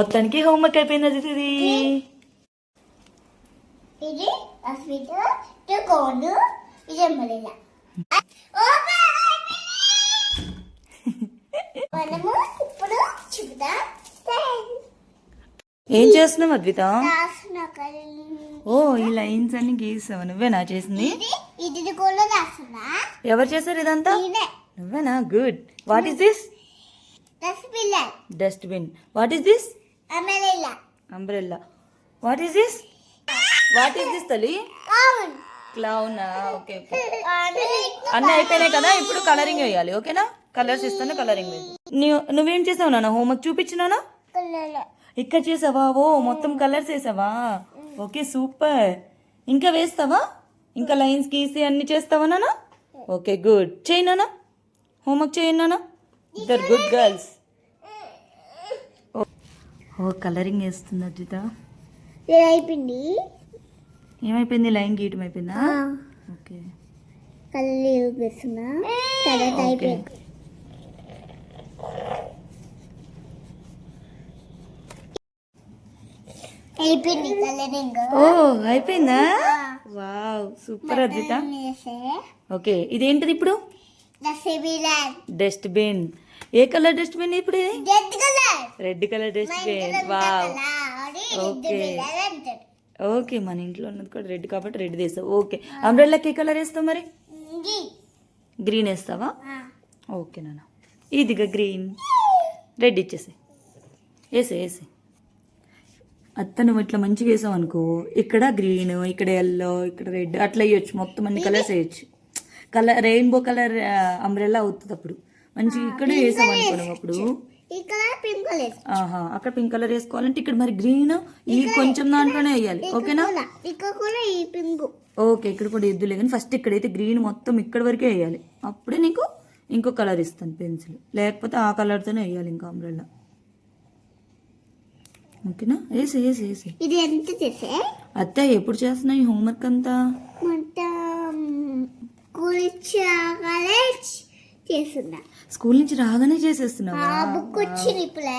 మొత్తానికి హోంవర్క్ అయిపోయింది అది ఇది మనము ఇప్పుడు చూద్దాం. ఏం చేస్తున్నావు అద్విత? ఓ ఈ లైన్స్ అన్ని గీసావు. నువ్వేనా చేసింది? ఎవరు చేశారు ఇదంతా? ఇదే నువ్వేనా? Good. What is this hospital dustbin what is this umbrella what is this what is this తల్లి? క్లౌనా ఓకే అన్నీ అయిపోయినాయి కదా ఇప్పుడు కలరింగ్ వేయాలి ఓకేనా కలర్స్ ఇస్తాను కలరింగ్ వేయాలి. నువ్వు చేసావు నాన్న? హోంవర్క్ చూపించినానా? ఇక్కడ చేసావా? ఓ మొత్తం కలర్స్ వేసావా? ఓకే సూపర్ ఇంకా వేస్తావా? ఇంకా లైన్స్ గీసి అన్ని చేస్తావా నాన్న? ఓకే గుడ్ చేయి నాన్న. హోంవర్క్ నాన్న. ఇద్దరు గుడ్ గర్ల్స్ ఓ కలరింగ్ వేస్తుంది అజిత అయిపోయింది ఏమైపోయింది? లైన్ గీయటం అయిపోయిందా? ఓకే. కళ్ళు చూపిస్తున్నా తర్వాత ఓకే. అయిపోయింది అయిపోయింది కలరింగ్ ఓ అయిపోయిందా? Wow super Advitha. ఓకే ఇదేంటిది ఇప్పుడు? డస్ట్బిన్ ఏ కలర్ డస్ట్బిన్ ఇప్పుడు ఇది? Red colour. Dustbin. Wow. Okay. Okay మన ఇంట్లో ఉన్నది కూడా రెడ్ కాబట్టి రెడ్ వేస్తావు ఓకే. అంబ్రెల్లాకి ఏ కలర్ వేస్తావు మరి? గ్రీన్ వేస్తావా? ఓకే నాన్న. ఇదిగా గ్రీన్. రెడ్ ఇచ్చేసి వేసే వేసే అత్త నువ్వు ఇట్లా మంచిగా వేసావు అనుకో ఇక్కడ గ్రీన్ ఇక్కడ ఎల్లో ఇక్కడ రెడ్ అట్లా వేయొచ్చు. మొత్తం అన్ని కలర్స్ వేయచ్చు. కలర్ రెయిన్బో కలర్ అంబ్రెల్లా అవుతుంది అప్పుడు. మంచిగా ఇక్కడ వేసావు అనుకో నువ్వు అప్పుడు. ఆహా అక్కడ పింక్ కలర్ వేసుకోవాలంటే ఇక్కడ మరి గ్రీన్ ఈ కొంచెం దాంట్లోనే వేయాలి. ఓకేనా? ఓకే ఇక్కడ కూడా ఎద్దులే కానీ ఫస్ట్ ఇక్కడైతే గ్రీన్ మొత్తం ఇక్కడ వరకే వేయాలి. అప్పుడే నీకు ఇంకో కలర్ ఇస్తాను పెన్సిల్. లేకపోతే ఆ కలర్తోనే వేయాలి ఇంకా అంబ్రెల్లా ఓకేనా? వేసి వేసి వేసి. ఇది ఎంత చేసే? అత్తయ్య ఎప్పుడు చేస్తున్నావు ఈ హోంవర్క్ అంతా? మొత్తం చేస్తున్నా. స్కూల్ నుంచి రాగానే చేసేస్తున్నావా? బుక్ వచ్చింది ఇప్పుడే.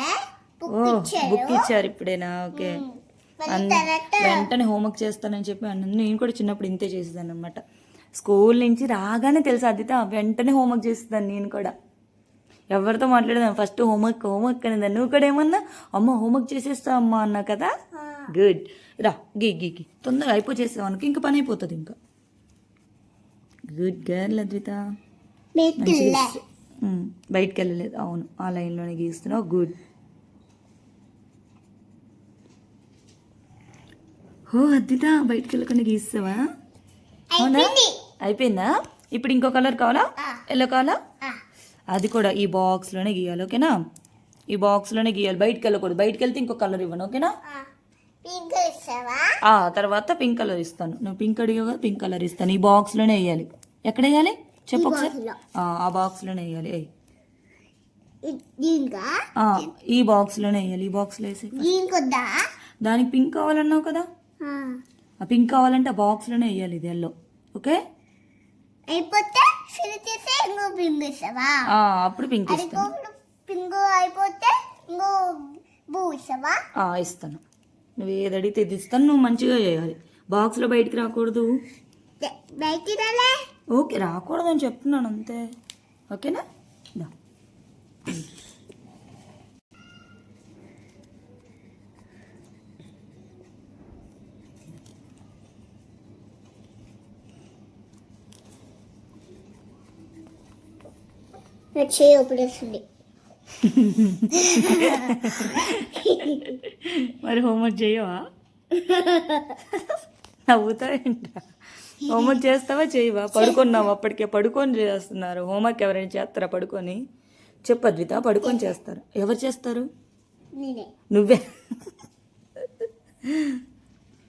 బుక్ ఓ బుక్ ఇచ్చారు ఇప్పుడేనా? ఓకే. వెంటనే హోంవర్క్ చేస్తానని చెప్పి అన్న నేను కూడా చిన్నప్పుడు ఇంతే చేసేదాన్ని అనమాట స్కూల్ నుంచి రాగానే తెలుసు అదిత వెంటనే హోంవర్క్ చేసేదాన్ని నేను కూడా. ఎవరితో మాట్లాడదాం ఫస్ట్ హోంవర్క్ హోంవర్క్ అనేదాన్ని నువ్వు కూడా ఏమన్నా? అమ్మ హోంవర్క్ చేసేస్తా అమ్మా అన్నా కదా? గుడ్. రా గీ గీ గీ. తొందరగా అయిపో చేసావు? అనుకో ఇంకా పని అయిపోతుంది ఇంకా. Good girl Advitha. బయటికి వెళ్ళలేదు అవును ఆ లైన్లోనే గీస్తున్నావు గుడ్. ఓ అద్విత బయటికి వెళ్ళకుండా గీస్తావా? అవునా? అయిపోయింది. ఇప్పుడు ఇంకో కలర్ కావాలా. ఎల్లో కావాలా? అది కూడా ఈ బాక్స్లోనే గీయాలి ఓకేనా? ఈ బాక్స్లోనే గీయాలి. బయటికి వెళ్ళకూడదు బయటికి వెళ్తే ఇంకో కలర్ ఇవ్వను ఓకేనా? తర్వాత పింక్ కలర్ ఇస్తాను. నువ్వు పింక్ అడిగావు కదా పింక్ కలర్ ఇస్తాను. ఈ బాక్స్లోనే వేయాలి. ఎక్కడ వేయాలి? చెప్పు ఒకసారి. ఆ, బాక్స్లోనే వేయాలి. ఈ బాక్స్లోనే వేయాలి. ఈ బాక్స్లో వేసి దీనికి పింక్ కావాలన్నావు కదా? ఆ. పింక్ కావాలంటే ఆ బాక్స్లోనే వేయాలి ఇది ఎల్లో ఓకే? అయిపోతే ఫిల్ చేస్తే ఇంకో పింక్ ఇస్తావా ఆ, అప్పుడు పింక్ ఇస్తాను పింక్ అయిపోతే ఇంకో బూ ఇస్తావా ఆ, ఇస్తాను నువ్వు ఏది అడిగితే ఇది ఇస్తాను. నువ్వు మంచిగా చేయాలి. బాక్స్లో బయటికి రాకూడదు. బయటికి రాలే. ఓకే రాకూడదు అని చెప్తున్నాను అంతే. ఓకేనా? దా. నా చేయి ఉపడేస్తుంది మరి హోంవర్క్ చేయవా? నవ్వుతావేంటా హోంవర్క్ చేస్తావా చేయవా? పడుకున్నావు? అప్పటికే పడుకొని చేస్తున్నారు. హోంవర్క్ ఎవరైనా చేస్తారా పడుకొని? చెప్పు అద్విత పడుకొని చేస్తారు. ఎవరు చేస్తారు? నువ్వే.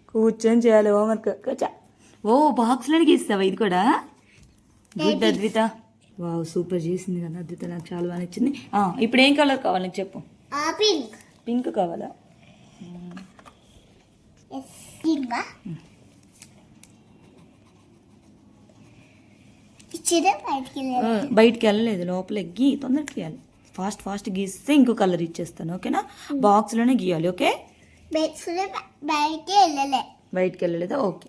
కూర్చొని చేయాలి హోంవర్క్. ఓ బాక్స్లోనే గీస్తావా? ఇది కూడా? గుడ్ అద్విత. వావ్ సూపర్ చేసింది కదా అద్విత. నాకు చాలా బాగా నచ్చింది. ఇప్పుడు ఏం కలర్ కావాలి చెప్పు? పింక్. పింక్ కావాలా? బయటికి వెళ్ళలేదు లోపల ఎగ్గి తొందరకి వెళ్ళాలి ఫాస్ట్ ఫాస్ట్ గీస్తే ఇంకో కలర్ ఇచ్చేస్తాను ఓకేనా? బాక్స్లోనే గీయాలి ఓకే? బయటికి వెళ్ళలే. బయటికి వెళ్ళలేదా ఓకే.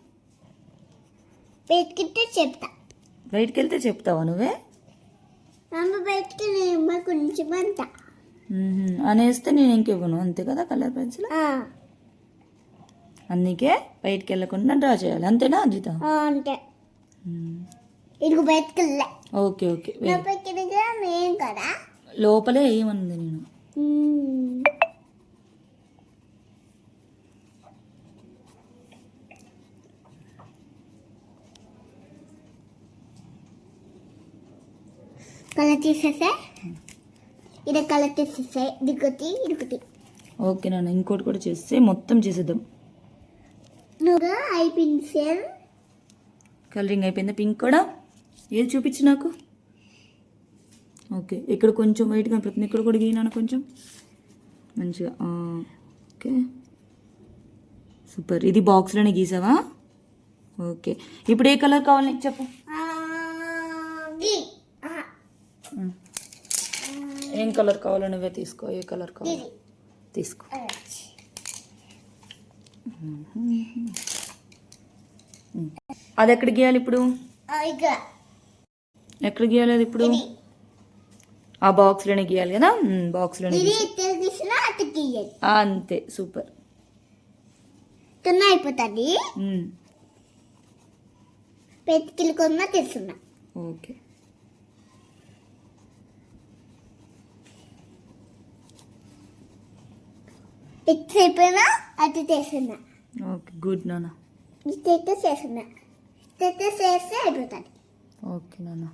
బయటికి చెప్తా. బయటికి వెళ్తే చెప్తావా నువ్వే? అమ్మ బయటికి నేను కొంచెం అంతా. అనేస్తే నేను ఇంకివ్వను అంతే కదా కలర్ పెన్సిల్? అందుకే బయటికి వెళ్ళకుండా డ్రా చేయాలి అంతేనా అద్విత అంటే మ్మ్. ఇదిగో బయటికి వెళ్ళలే ఓకే ఓకే. వెరీ- లోపలికి వెళ్ళగా మేం కదా? లోపలే ఏమనుంది నేను. కలర్ తీసేసే? ఇది కలర్ తీసేసే. ఇదిగొట్టి ఇదిగొట్టి ఓకే నాన్న ఇంకోటి కూడా చేస్తే మొత్తం చేసేద్దాం. నువ్వు ఐ పెన్సిల్. కలరింగ్ అయిపోయిందా? పింక్ కూడా? ఏది చూపించు నాకు? ఓకే ఇక్కడ కొంచెం వైట్ కనపడుతుంది ఇక్కడ కూడా గీనాను కొంచెం? మంచిగా ఓకే. సూపర్. ఇది బాక్స్లోనే గీసావా? ఓకే. ఇప్పుడు ఏ కలర్ కావాలి నీకు చెప్పు. ఏం కలర్ కావాలో నువ్వే తీసుకో ఏ కలర్ కావాలో. తీసుకో. అది ఎక్కడ గీయాలి ఇప్పుడు? ఎక్కడ గీయాలి అది ఇప్పుడు ఆ బాక్స్లోనే గీయాలి కదా? బాక్స్లోనే అంతే సూపర్. అయిపోతుంది. పెతికిలు కొన్న తెలుసున్నా ఓకే. ఇటు అయిపోయినా అటు చేస్తున్నా. ఓకే గుడ్ నాన్న. అయితే చేస్తున్నా. చేస్తే అయిపోతుంది. ఓకే నాన్న.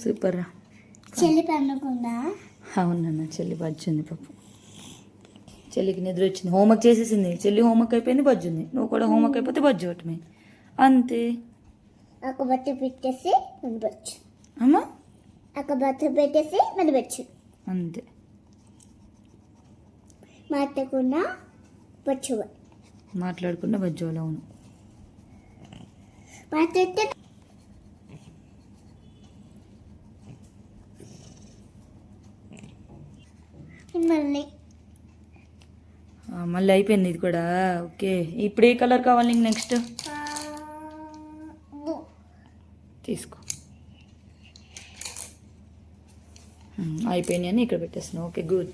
సూపర్ రా. చెల్లి పండుకుందా అవును నాన్న చెల్లి బజ్జుంది పాపం చెల్లికి నిద్ర వచ్చింది. హోంవర్క్ చేసేసింది. చెల్లి హోంవర్క్ అయిపోయింది బజ్జుంది నువ్వు కూడా హోంవర్క్ అయిపోతే బజ్జు ఒకటమే అంతే. ఒక బట్ట పెట్టేసి మనవచ్చు అమ్మా? ఒక బట్ట పెట్టేసి మనవచ్చు అంతే. మాట్లాడకుండా మాట్లాడకుండా బజ్జు అలా అవును. మాట్లాడితే మళ్ళీ. మళ్ళీ అయిపోయింది ఇది కూడా. ఓకే. ఇప్పుడు ఏ కలర్ కావాలి నీకు నెక్స్ట్? తీసుకో. ఉమ్, అయిపోయినాయి అని ఇక్కడ పెట్టేస్తున్నావు ఓకే గుడ్.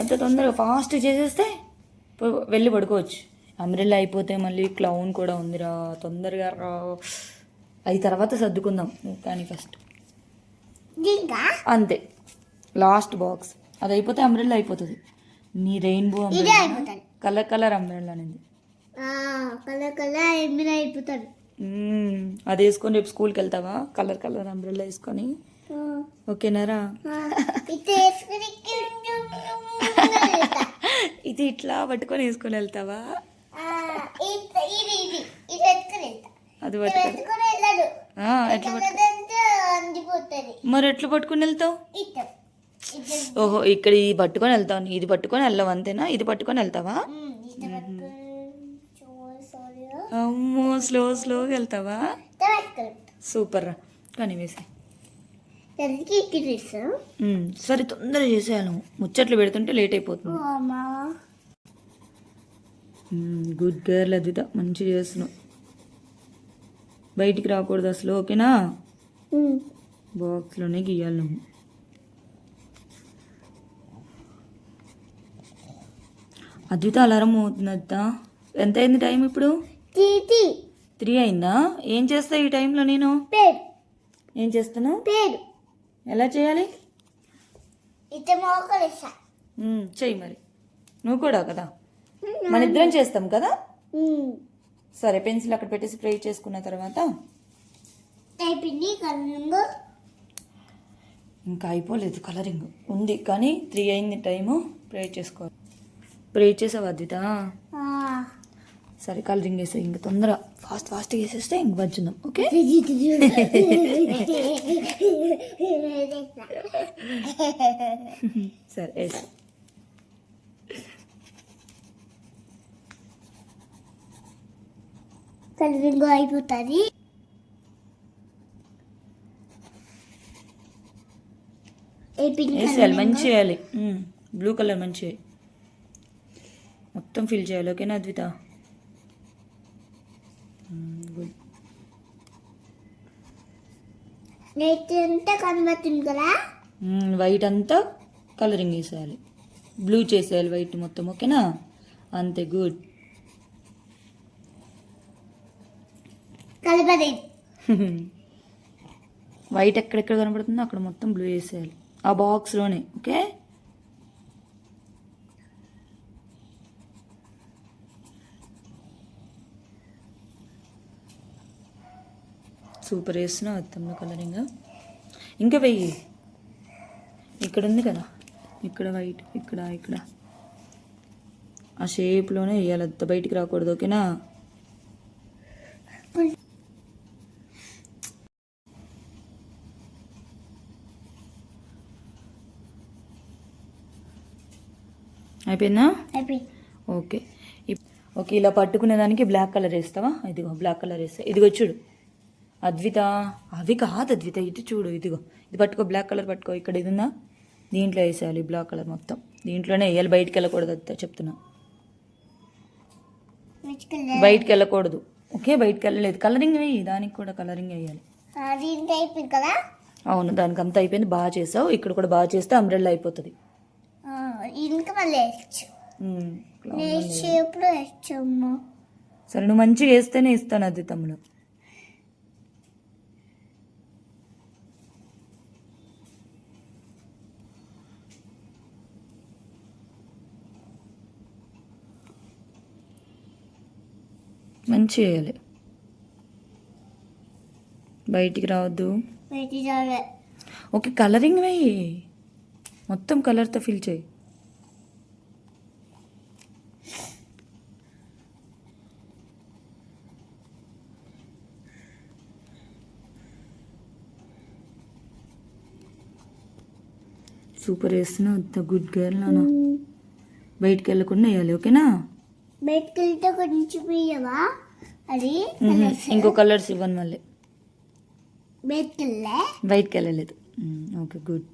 అంత తొందరగా ఫాస్ట్ చేసేస్తే వెళ్ళి పడుకోవచ్చు. అంబ్రెల్లా అయిపోతే మళ్ళీ క్లౌన్ కూడా ఉందిరా. తొందరగా రా. అవి తర్వాత సర్దుకుందాం. కానీ ఫస్ట్ అంతే. లాస్ట్ బాక్స్ అది అయిపోతే అంబ్రెల్లా అయిపోతుంది. నీ rainbow umbrella colour colour umbrella అనేది. Colour colour. అది వేసుకొని రేపు స్కూల్కి వెళ్తావా? కలర్ కలర్ అంబ్రెల్లా వేసుకొని. ఓకేనారా? ఇది ఇట్లా పట్టుకొని వేసుకొని వెళ్తావా? అది పట్టుకొని. ఎట్లా పట్టు కలదంతా అందిపోతుంది మరి ఎట్లా పట్టుకొని వెళ్తావు? ఓహో ఇక్కడ ఇది పట్టుకొని వెళ్తావు. ఇది పట్టుకొని వెళ్ళవు అంతేనా? ఇది పట్టుకొని వెళ్తావా? అమ్మో స్లో స్లోగా వెళ్తావా? సూపర్ రా కానీ వేసే. దానికి ఇక్కడ తీస్తాం సరే తొందరగా చేసేయాలి ముచ్చట్లు పెడుతుంటే లేట్ అయిపోతుంది. గుడ్ గర్ల్ అదిత మంచిగా చేస్తున్నావు. బయటికి రాకూడదు అసలు ఓకేనా? బాక్స్లోనే గీయాలి నువ్వు. అద్విత అలారం అవుతుంది అద్దా ఎంత అయింది టైం ఇప్పుడు? త్రీ అయిందా? ఏం చేస్తా ఈ టైంలో నేను? ఏం చేస్తాను ఎలా చేయాలి? చెయ్యి మరి. నువ్వు కూడా కదా? మన ఇద్దరం చేస్తాం కదా? సరే పెన్సిల్ అక్కడ పెట్టి స్ప్రే చేసుకున్న తర్వాత? ఇంకా అయిపోలేదు కలరింగ్. ఉంది కానీ త్రీ అయింది టైము. ప్రే చేసుకోవాలి ప్రే చేసావు అద్విత సరే కలరింగ్ వేసే ఇంక తొందర. ఫాస్ట్ ఫాస్ట్గా వేసేస్తే ఇంక వచ్చుందాం ఓకే? సరే వేసా కలరింగ్ అయిపోతుంది. వేసేయాలి మంచి చేయాలి బ్లూ కలర్ మంచి మొత్తం ఫిల్ చేయాలి ఓకేనా అద్విత? గుడ్. వైట్ అంతా కలరింగ్ వేసేయాలి. బ్లూ చేసేయాలి వైట్ మొత్తం ఓకేనా? అంతే గుడ్. కలపది. వైట్ ఎక్కడెక్కడ కనబడుతుందో అక్కడ మొత్తం బ్లూ వేసేయాలి. ఆ బాక్స్లోనే ఓకే? సూపర్ వేస్తున్నావు అత్తంలో కలరింగ్. ఇంకా వెయ్యి. ఇక్కడ ఉంది కదా. ఇక్కడ వైట్ ఇక్కడ ఇక్కడ. ఆ షేప్లోనే వేయాలి అంత బయటికి రాకూడదు ఓకేనా? అయిపోయిందా? ఓకే. ఓకే ఇలా పట్టుకునే దానికి బ్లాక్ కలర్ వేస్తావా? ఇదిగో బ్లాక్ కలర్ వేస్తా. ఇదిగో చూడు. అద్విత అవి కాదు అద్విత ఇటు చూడు ఇదిగో. ఇది పట్టుకో బ్లాక్ కలర్ పట్టుకో ఇక్కడ ఇది ఉందా? దీంట్లో వేసేయాలి బ్లాక్ కలర్ మొత్తం. దీంట్లోనే వేయాలి బయటికి వెళ్ళకూడదు అద్విత చెప్తున్నా? బయటికి వెళ్ళకూడదు. ఓకే బయటికి వెళ్ళలేదు. కలరింగ్ వేయి దానికి కూడా కలరింగ్ వేయాలి. అవును దానికి అంతా అయిపోయింది బాగా చేసావు. ఇక్కడ కూడా బాగా చేస్తే అంబ్రెల్లా అయిపోతుంది. సరే నువ్వు మంచిగా వేస్తేనే ఇస్తాను అది తమ్ముడు మంచి వేయాలి బయటికి రావద్దు. ఓకే కలరింగ్ వేయి. మొత్తం కలర్తో ఫిల్ చేయి. సూపర్ వేస్తున్నావు అంత గుడ్ గర్ల్ నాన్న. బయటికి వెళ్ళకుండా వేయాలి ఓకేనా? బయటకు వెళ్తే కొంచెం అది. ఇంకో కలర్స్ ఇవ్వను మళ్ళీ. బయటకు వెళ్ళే బయటికి వెళ్ళలేదు. Okay good.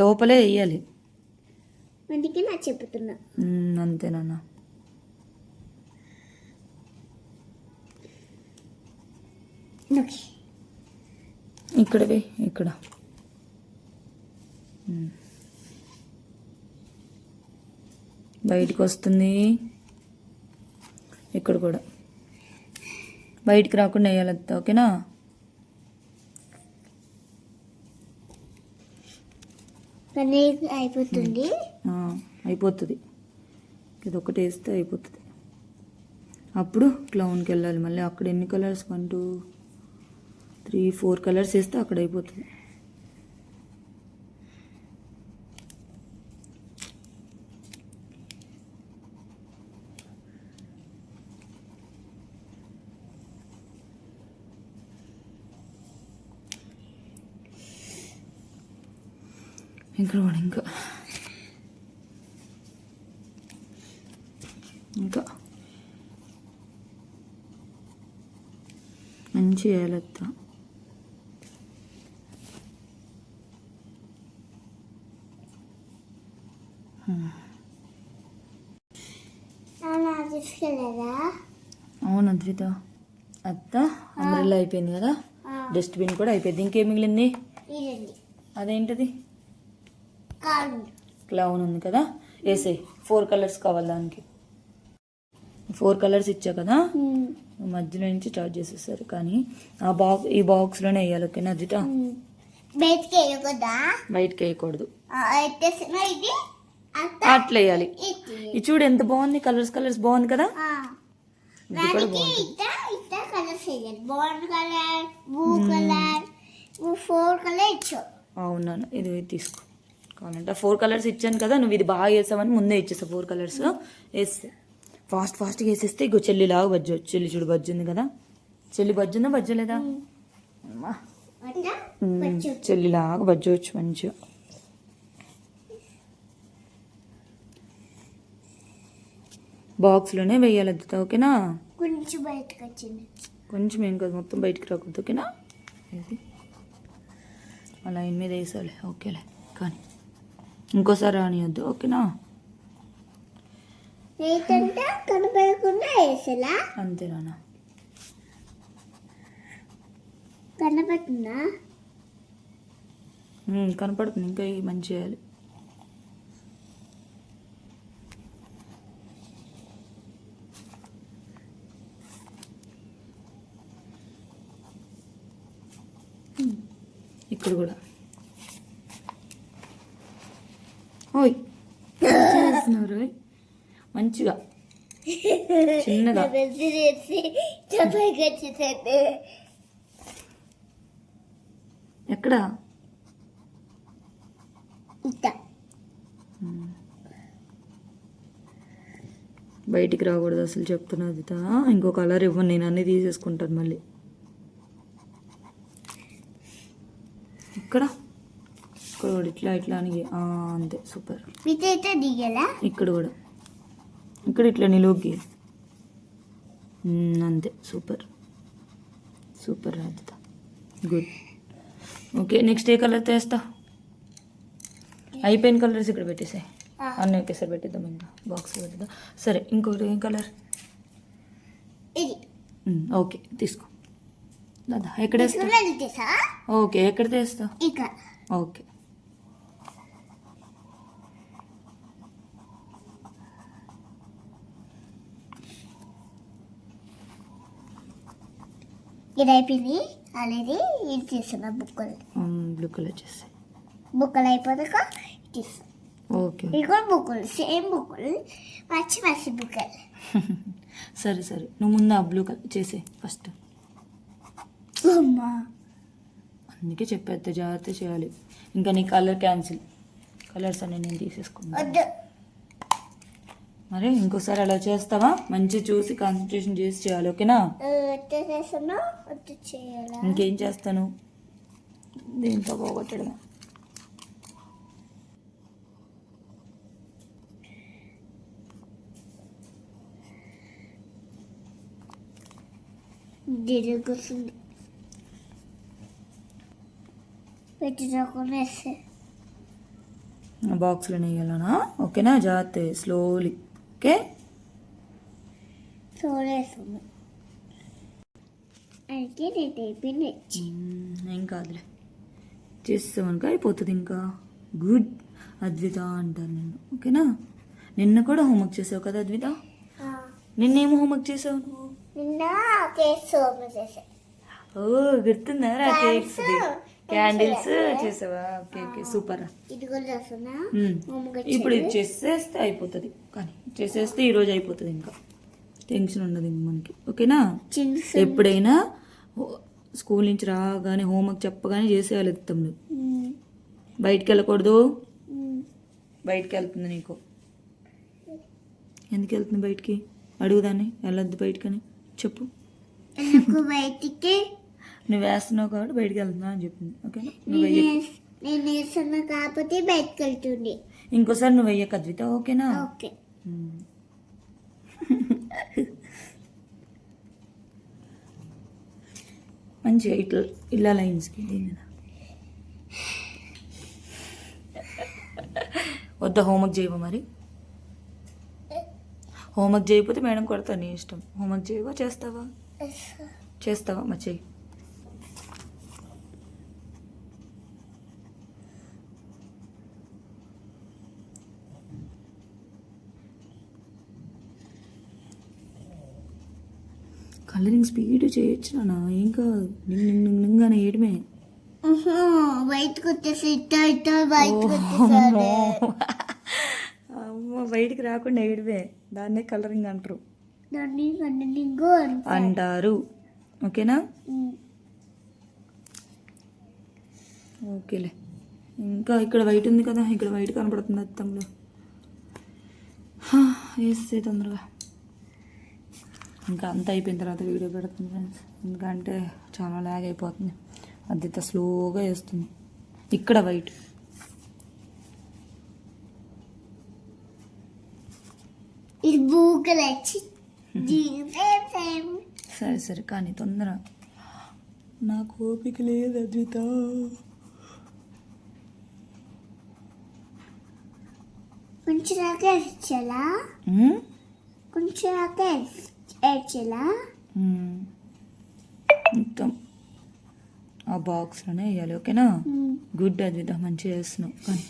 లోపలే వేయాలి. అందుకే నాకు చెప్తున్నా. అంతేనన్నా ఓకే. ఇక్కడ వే ఇక్కడ మ్మ్. బయటికి వస్తుంది ఇక్కడ కూడా. బయటికి రాకుండా వేయాలి ఓకేనా? అయిపోతుంది. అయిపోతుంది. ఇది ఒకటి వేస్తే అయిపోతుంది. అప్పుడు క్లౌన్కి వెళ్ళాలి. మళ్ళీ అక్కడ ఎన్ని colours? One two three four colours వేస్తే అక్కడ అయిపోతుంది. ఇక్కడ కూడా ఇంకా. ఇంకా. మంచి ఏలత్త. అవును అద్విత. అత్త అంబ్రెల్లా అయిపోయింది కదా. డస్ట్బిన్ కూడా అయిపోయింది. ఇంకేం మిగిలింది? అదేంటిది? క్లౌన్ ఉంది కదా? వేసేయి ఫోర్ కలర్స్ కావాలి దానికి. ఫోర్ కలర్స్ ఇచ్చా కదా? మధ్యలో నుంచి చార్జ్ చేసేస్తారు కానీ ఆ బాక్స్ ఈ బాక్స్లోనే వేయాలి ఓకేనా అద్విత బయటకి వేయకూడదా? బయటకి వేయకూడదు. అట్లా వేయాలి. ఇది. చూడు ఎంత బాగుంది. కలర్స్ కలర్స్ బాగుంది కదా? ఆ. ఇది కూడా దానికి బాగుంది. అవునాను. ఇది ఇది తీసుకో. కావాలంటే ఫోర్ కలర్స్ ఇచ్చాను కదా నువ్వు ఇది బాగా వేసావని ముందే ఇచ్చేసా ఫోర్ కలర్స్. వేస్తే. ఫాస్ట్ ఫాస్ట్గా వేసేస్తే ఇగో చెల్లిలాగా బజ్జు చెల్లి చూడు బజ్జు ఉంది కదా. చెల్లి బజ్జు ఉందా బజ్జు లేదా. అట్లా మ్మ్. వచ్చు చెల్లిలాగా బజ్జవచ్చు మంచిగా. బాక్స్లోనే వేయాలి అద్దుతా ఓకేనా? కొంచెం బయటకు వచ్చింది. కొంచెం ఏం కాదు మొత్తం బయటికి రాకూడదు ఓకేనా? ఆ లైన్ మీద వేసాలి ఓకేలే కానీ. ఇంకోసారి రానియద్దు ఓకేనా? ఏంటంటే కనపడకుండా వేసేలా? అంతే నాన్న కనపడుతుందా? కనపడుతుంది ఇంకా మంచి చేయాలి. ఇక్కడ కూడా. ఓయ్. చేస్తున్నారు. మంచిగా. చిన్నగా. ఎక్కడ? బయటికి రాకూడదు అసలు చెప్తున్నది తా. ఇంకో కలర్ ఇవ్వను నేను అన్నీ తీసేసుకుంటాను మళ్ళీ. ఇక్కడ ఇక్కడ కూడా ఇట్లా ఇట్లా అని అంతే సూపర్. ఇక్కడ కూడా. ఇక్కడ ఇట్లా నిలువుకి. అంతే super. Super Raditha good. Okay next ఏ కలర్ తెస్తా? అయిపోయిన కలర్స్ ఇక్కడ పెట్టేసాయి అన్నీ ఒకేసారి పెట్టిద్దాం ఇంకా బాక్స్ పెట్టిద్దాం. సరే ఇంకోటి ఏం కలర్? ఓకే తీసుకో. దాదా ఎక్కడ ఓకే ఎక్కడ తెస్తా? ఇక్కడ. ఓకే. ఇది అయిపోయింది ఆల్రెడీ ఇది తీస్తున్నా బుక్కలు. బ్లూ కలర్ చేస్తాయి బుక్కలు అయిపోయాక తీస్తాం ఓకే. ఇది కూడా బుక్కలు సేమ్ బుక్కలు మంచి మంచి బుక్కలు. సరే సరే. నువ్వు ముందు ఆ బ్లూ కలర్ చేసే ఫస్ట్. అమ్మా. అందుకే చెప్పేద్ద జాగ్రత్త చేయాలి. ఇంకా నీ కలర్ క్యాన్సిల్. కలర్స్ అన్ని నేను తీసేసుకున్నాను మరి ఇంకోసారి అలా చేస్తావా? మంచి చూసి కాన్సన్ట్రేషన్ చేసి చేయాలి ఓకేనా? ఇంకేం చేస్తాను? దీంతో పోగొట్టడమే. పెట్టుకోకుండా వేస్తే బాక్స్లో వేయాలనా? ఓకేనా? జాగ్రత్త స్లోలీ ఓకే? చూడేస్తుంది అయితే నేను అయిపోయింది ఏం కాదులే. చేస్తామనుకో అయిపోతుంది ఇంకా. గుడ్. అద్విత అంటాను నేను. ఓకేనా? నిన్న కూడా హోంవర్క్ చేసావు కదా అద్విత? నిన్నేం హోంవర్క్ చేసావు నువ్వు? నిన్న ఓ గుర్తుందా కేక్స్ క్యాండిల్స్ చేసావా? Okay okay super. ఇప్పుడు ఇది చేసేస్తే అయిపోతుంది. కానీ చేసేస్తే ఈరోజు అయిపోతుంది ఇంకా. టెన్షన్ ఉండదు ఇంక మనకి. ఓకేనా? ఎప్పుడైనా స్కూల్ నుంచి రాగానే హోంవర్క్ చెప్పగానే చేసేయాలి తమ్ముడు. బయటికి వెళ్ళకూడదు. బయటికి వెళ్తుంది నీకు. ఎందుకు వెళ్తుంది బయటికి? అడుగుదాన్ని. వెళ్ళొద్దు బయటికని. చెప్పు. బయటికి? నువ్వు వేస్తున్నావు కాబట్టి బయటికి వెళ్తున్నావు అని చెప్పింది. ఓకేనా? నువ్వు నేను వేస్తున్నా కాకపోతే బయటకు వెళ్తుంది ఇంకోసారి నువ్వు వెయ్యకు అద్విత ఓకేనా? ఓకే. మంచిగా ఇట్లా ఇలా లైన్స్కి వద్ద హోంవర్క్ చేయవా మరి? హోంవర్క్ చేయకపోతే మేడం కొడతా నీ ఇష్టం. హోంవర్క్ చేయవా చేస్తావా? చేస్తావా? మా చెయ్యి. కలరింగ్ స్పీడ్ చేయొచ్చు నాన్న. ఏం కాదు నింగ్ నింగ్ నింగ్ అని ఏయడమే ఉహు, బయటకు వచ్చేసి ఇట్ట ఇట్ట అమ్మ బయటికి రాకుండా ఏయడమే దాన్నే కలరింగ్ అంటారు. అంటారు. ఓకేనా? ఓకేలే. ఇంకా ఇక్కడ వైట్ ఉంది కదా ఇక్కడ వైట్ కనపడుతుంది అత్తంలో వేస్తే తొందరగా. ఇంకా అంత అయిపోయిన తర్వాత వీడియో పెడుతుంది ఫ్రెండ్స్ ఎందుకంటే చాలా లాగ్ అయిపోతుంది. అద్దిత స్లోగా వేస్తుంది ఇక్కడ వైట్ సరే సరే కానీ తొందర. నాకు ఓపిక లేదు అద్విత. కొంచెం? కొంచెం ఏడ్చేలా. మొత్తం. ఆ బాక్స్లోనే వేయాలి ఓకేనా? గుడ్ అద్విత మంచిగా చేస్తున్నావు. కానీ.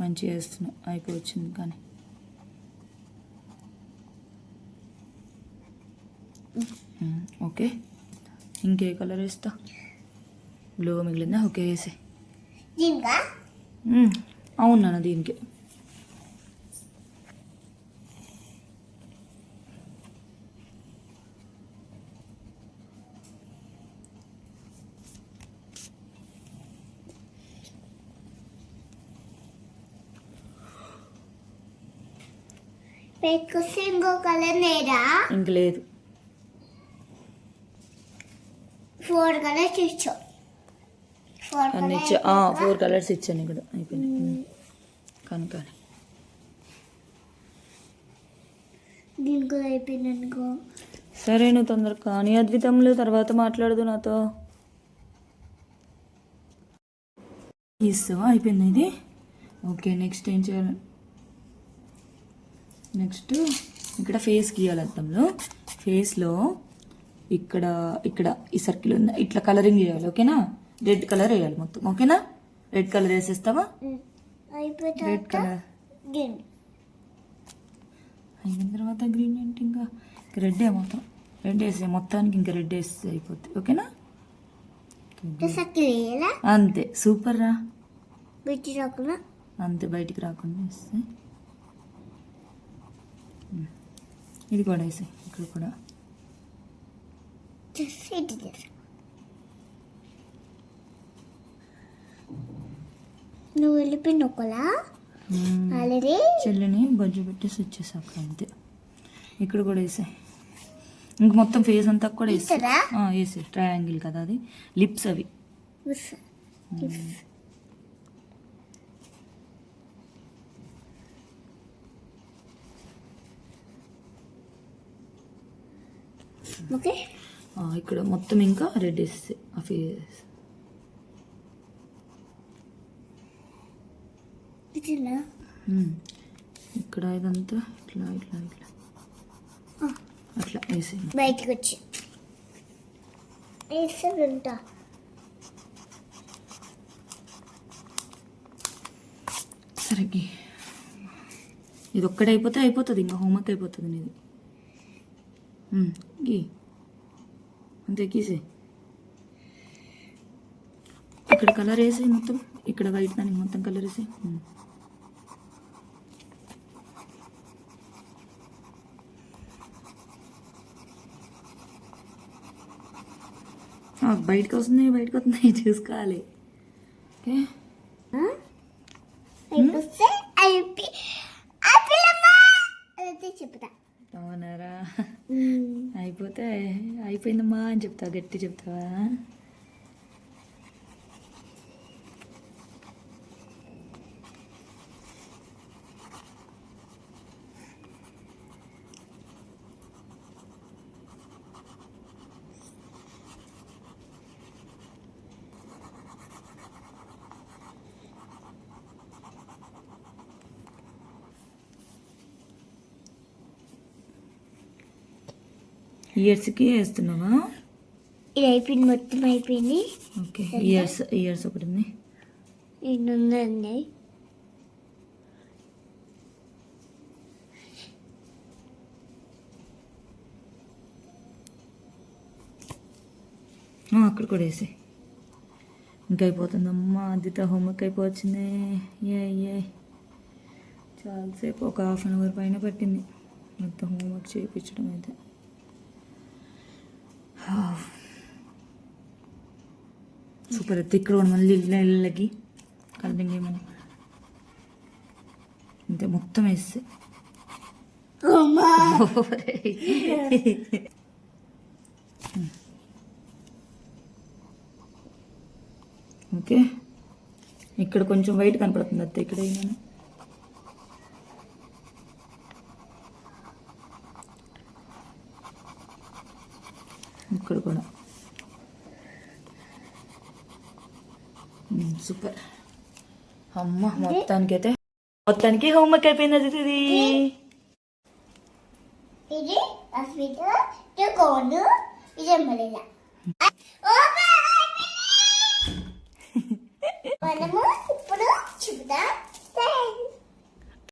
మంచిగా చేస్తున్నావు. అయిపోవచ్చింది కానీ. ఓకే. ఇంకే కలర్ వేస్తా? బ్లూ మిగిలిందా? ఓకే వేసే అవును నాన్న దీనికి. ఇంకో కలర్ లేదా? ఇంక లేదు. ఫోర్ కలర్స్ ఇచ్చు ఫోర్ అన్ని ఇచ్చా ఫోర్ కలర్స్ ఇచ్చాను ఇక్కడ. అయిపోయింది. ఉమ్. కానీ కానీ. దీనికి అయిపోయింది అనుకో. సరే నువ్వు తొందర కానీ అద్వితంలో తర్వాత మాట్లాడదు నాతో. ఇస్తావా అయిపోయింది ఇది? ఓకే నెక్స్ట్ ఏం చేయాలి? నెక్స్ట్ ఇక్కడ ఫేస్ గీయాలి అద్దంలో. ఫేస్లో ఇక్కడ ఇక్కడ ఈ సర్కిల్ ఉంది. ఇట్లా కలరింగ్ చేయాలి ఓకేనా? రెడ్ కలర్ వేయాలి మొత్తం. ఓకేనా రెడ్ కలర్ వేసేస్తావా? రెడ్ కలర్ గ్రీన్ అయిన తర్వాత గ్రీన్ అంటే ఇంకా? రెడ్ మొత్తం. రెడ్ వేసే మొత్తానికి ఇంకా రెడ్ వేస్తే అయిపోద్ది. ఓకేనా అంతే. సూపర్ రా. రాకుండా అంతే. బయటికి రాకుండా వేస్తే. ఇది కూడా వేసాయి. ఇక్కడ కూడా. నువ్వు వెళ్ళిపోయిన ఒకలా. ఆల్రెడీ చెల్లిని బజ్జు పెట్టేసి వచ్చేసాక అంతే. ఇక్కడ కూడా వేసాయి ఇంక మొత్తం ఫేస్ అంతా కూడా వేసి. వేసే. ట్రయాంగిల్ కదా అది. లిప్స్ అవి. ఓకే. ఇక్కడ మొత్తం ఇంకా రెడ్ వేసేసాయి ఆ ఫేస్ ఇట్లా ఉమ్. ఇక్కడ ఇదంతా ఇట్లా ఇట్లా ఇట్లా. అట్లా వేసి బయటకు వచ్చి వేస్తుంది ఉంటా సరే గీ. ఇది ఒక్కటే అయిపోతే అయిపోతుంది ఇంకా హోంవర్క్ అయిపోతుంది నీది. గీ. అంతే గీసే ఇక్కడ కలర్ వేసి మొత్తం. ఇక్కడ వైట్ దానికి మొత్తం కలర్ వేసి బయటకు వస్తుంది బయటకు వస్తుంది చూసుకోవాలి. ఓకే. చెప్తా. అవునారా? అయిపోతే అయిపోయిందమ్మా అని చెప్తావా గట్టి చెప్తావా? ఇయర్స్కి వేస్తున్నావా? ఇది అయిపోయింది మొత్తం అయిపోయింది. ఓకే ఇయర్స్ ఇయర్స్ ఒకటి ఉంది ఇది ఉందండి అక్కడ కూడా వేసి ఇంకా అయిపోతుందమ్మా అద్దిత హోంవర్క్ అయిపోవచ్చింది. ఏ ఏ చాలాసేపు ఒక హాఫ్ అన్ అవర్ పైన పట్టింది. మొత్తం హోంవర్క్ చేయించడం అయితే సూపర్ అయితే ఇక్కడ కూడా మళ్ళీ ఇళ్ళ ఇళ్ళకి. కలరింగ్ ఏమని అంతే మొత్తం వేస్తే. ఓకే. ఇక్కడ కొంచెం వైట్ కనపడుతుంది అత్త ఇక్కడ నేను ఇక్కడ కూడా మ్మ్, సూపర్ అమ్మ మొత్తానికైతే. మొత్తానికి హోంవర్క్ అయిపోయింది అది ఇది? మనము ఇప్పుడు చూద్దాం.